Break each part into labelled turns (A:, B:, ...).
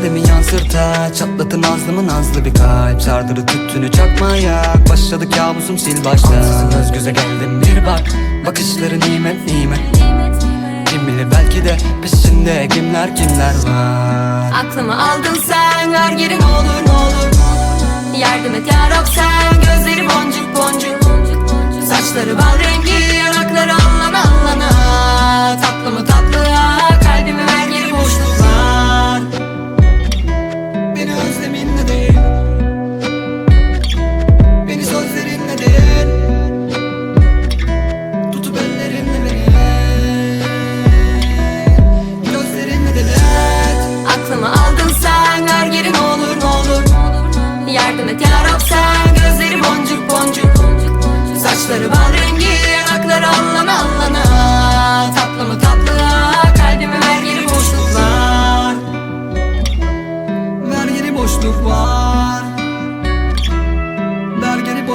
A: Erdemi yansırta Çatlatın nazlımı nazlı bir kalp. Sardırı tüttünü çakmaya Başladı kabusum sil baştan. Ansızın göz göze geldim bir bak Bakışları nimet nimet Kim bilir belki de peşinde kimler kimler var.
B: Aklımı aldın sen ver geri ne olur ne olur. Yardım et yarab sen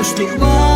A: усміхнувся.